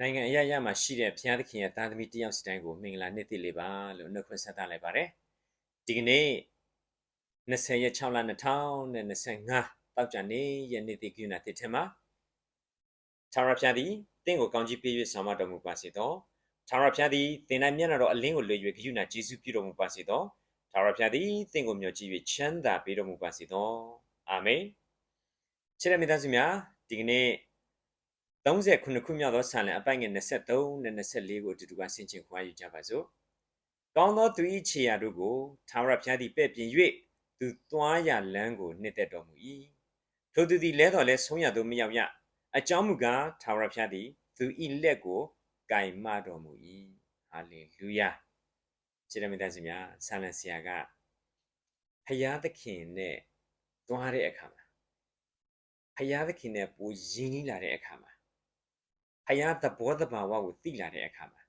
နိုင်ငံအရရမှာရှိတဲ့ဘုရားသခင်ရဲ့သားသမီးတယောက်စီတိုင်းကိုမင်္ဂလာနှစ်သိလေးပါလို့နှုတ်ခွန်းဆက်သလိုက်ပါတယ်ဒီကနေ့20ရက်6လ2025တောက်ကြနေရဲ့နေ့သိကိနာတစ်ထင်မှာသာရဖျားသည်တင့်ကိုကောင်းကြီးပေး၍ဆောင်မတော်မူပါစေသောသာရဖျားသည်သင်၌မျက်နှာတော်အလင်းကိုလွှဲ၍ကိနာကျေးဇူးပြုတော်မူပါစေသောသာရဖျားသည်တင့်ကိုမျှော်ကြည့်၍ချမ်းသာပေးတော်မူပါစေသောအာမင်ချစ်တဲ့မိသားစုများဒီကနေ့ 39ခုမြောက်သောဆာလံအပိုင်ငယ်23နဲ့24ကိုအတူတူကဆင်ခြင်ခွာယူကြပါစို့။ကောင်းသောသူ၏ခြေရာတို့ကိုသာဝရဖျားသည်ပဲ့ပြင်၍သူသွားရလမ်းကိုနှစ်သက်တော်မူ၏။ထိုသူသည်လဲတော်လဲဆုံးရသို့မရောက်ရ။အကြောင်းမူကားသာဝရဖျားသည်သူ၏လက်ကိုကင်မတော်မူ၏။ဟာလေလုယာ။ခြေရမိသားစုများဆာလံဆရာကဖျားသခင်နဲ့သွားတဲ့အခါမှာဖျားသခင်နဲ့ပိုရင်းနှီးလာတဲ့အခါမှာ ဖယားသဘောတဘာဝကိုသိလာတဲ့အခါမှာ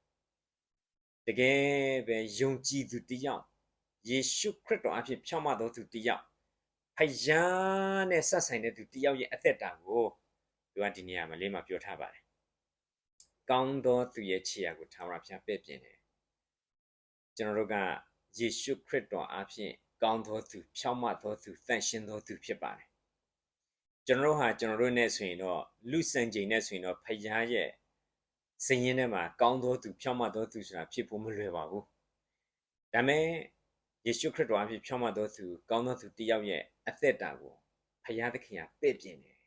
တကယ်ပဲယုံကြည်သူတယောက်ယေရှုခရစ်တော်အဖြစ်ဖြောင့်မတော်သူတယောက်ဖယားနဲ့ဆက်ဆိုင်တဲ့သူတယောက်ရဲ့အသက်တာကိုသူကဒီနေရာမှာလေးမှာပြောထားပါတယ်။ကောင်းသောသူရဲ့ခြေရာကိုထာဝရဘုရားပဲ့ပြင်တယ်။ကျွန်တော်တို့ကယေရှုခရစ်တော်အဖြစ်ကောင်းသောသူဖြောင့်မတော်သူတန်ရှင်းသောသူဖြစ်ပါတယ် ကျွန်တော်တို့ဟာကျွန်တော်တို့နဲ့ဆိုရင်တော့လူစံချိန်နဲ့ဆိုရင်တော့ဖယားရဲ့စည်ရင်းထဲမှာကောင်းသောသူဖြောင့်မသောသူဆိုတာဖြစ်ဖို့မလွယ်ပါဘူးဒါမဲ့ယေရှုခရစ်တော်အဖြစ်ဖြောင့်မသောသူကောင်းသောသူတယောက်ရဲ့အသက်တာကိုဖယားသခင်ကပဲ့ပြင်တယ်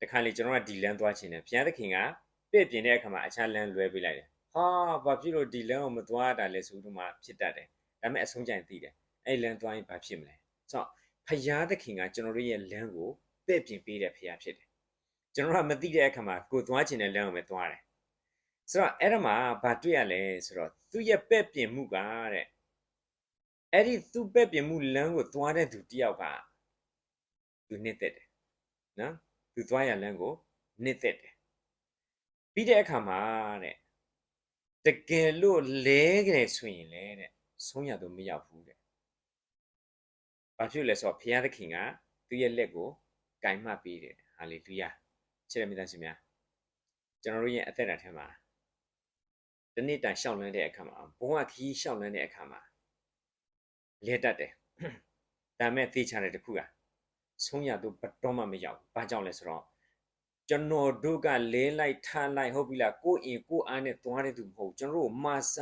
တခါလေကျွန်တော်ကဒီလမ်းသွားခြင်းနဲ့ဘုရားသခင်ကပဲ့ပြင်တဲ့အခါမှာအခြားလမ်းလွဲပေးလိုက်တယ်ဟာဘာဖြစ်လို့ဒီလမ်းကိုမသွားတာလဲဆိုတော့မှဖြစ်တတ်တယ်ဒါမဲ့အဆုံးကြရင်သိတယ်အဲ့လမ်းသွားရင်ဘာဖြစ်မလဲဆိုတော့ ဖယားသခင်ကကျွန်တော်တို့ရဲ့လမ်းကိုပဲ့ပြင်ပေးတဲ့ဖယားဖြစ်တယ်ကျွန်တော်ကမသိတဲ့အခါမှာကိုသွားချင်တဲ့လမ်းကိုပဲသွားတယ်ဆိုတော့အဲ့ဒါမှာဘာတွေ့ရလဲဆိုတော့သူ့ရဲ့ပဲ့ပြင်မှုကတဲ့အဲ့ဒီသူ့ပဲ့ပြင်မှုလမ်းကိုသွားတဲ့သူတယောက်ကသူနှစ်သက်တယ်နော်သူသွားရလမ်းကိုနှစ်သက်တယ်ပြီးတဲ့အခါမှာတဲ့တကယ်လို့လဲကြတယ်ဆိုရင်လေတဲ့ဆုံးရတော့မရောက်ဘူးတဲ့။ ဘာဖြစ်လဲဆိုတော့ဘုရားသခင်ကသူ့ရဲ့လက်ကိုကင်မှတ်ပေးတယ်။ဟာလေလုယာ။ချစ်တဲ့မိသားစုများကျွန်တော်တို့ရဲ့အသက်တာထဲမှာတနေ့တိုင်ရှောက်လန်းတဲ့အခါမှာဘုံကခီးရှောက်လန်းတဲ့အခါမှာလဲတတ်တယ်။ဒါမဲ့သိချတဲ့တခုကဆုံးရတော့ဘတော်မှမရောက်။ဘာကြောင့်လဲဆိုတော့ကျွန်တော်တို့ကလဲလိုက်ထားလိုက်ဟုတ်ပြီလားကိုယ်အင်ကိုအားနဲ့သွားတဲ့သူမဟုတ်ကျွန်တော်တို့မဆ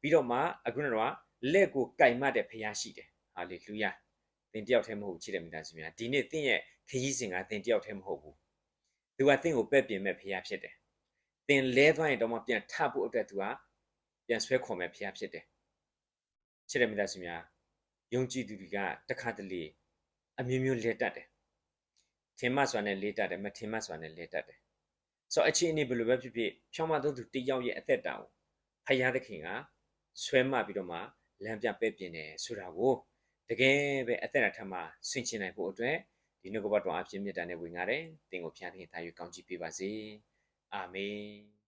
ပြီးတော့မှအခုတော့လက်ကိုကင်မှတ်တဲ့ဖရားရှိတယ်ဟာလေလုယာ သင်တယောက်တည်းမဟုတ်ချစ်တဲ့မိသားစုများဒီနေ့သင်ရဲ့ခရီးစဉ်ကသင်တယောက်တည်းမဟုတ်ဘူးသူကသင်ကိုပဲ့ပြင်မဲ့ဖရားဖြစ်တယ်သင်လဲသွားရင်တော့မှပြန်ထဖို့အတွက်သူကပြန်ဆွဲခေါ်မဲ့ဖရားဖြစ်တယ်ချစ်တဲ့မိသားစုများယုံကြည်သူတွေကတခါတလေအမျိုးမျိုးလဲတတ်တယ်ထင်မှစွာနဲ့လဲတတ်တယ်မထင်မှစွာနဲ့လဲတတ်တယ်ဆိုတော့အခြေအနေဘယ်လိုပဲဖြစ်ဖြစ်ဖြောင်းမသုံးသူတယောက်ရဲ့အသက်တာကိုဖရားသခင်ကဆွဲမှပြီးတော့မှလမ်းပြပဲ့ပြင်တယ်ဆိုတာကို တကယ်ပဲအသက်အထက်မှာဆင်ခြင်နိုင်ဖို့အတွက်ဒီနှုတ်ကပတ်တော်အဖြစ်မြတ်တာနဲ့ဝင်ရတယ်။သင်ကိုဖျားသခင်သာယူကောင်းချီးပေးပါစေ။အာမင်။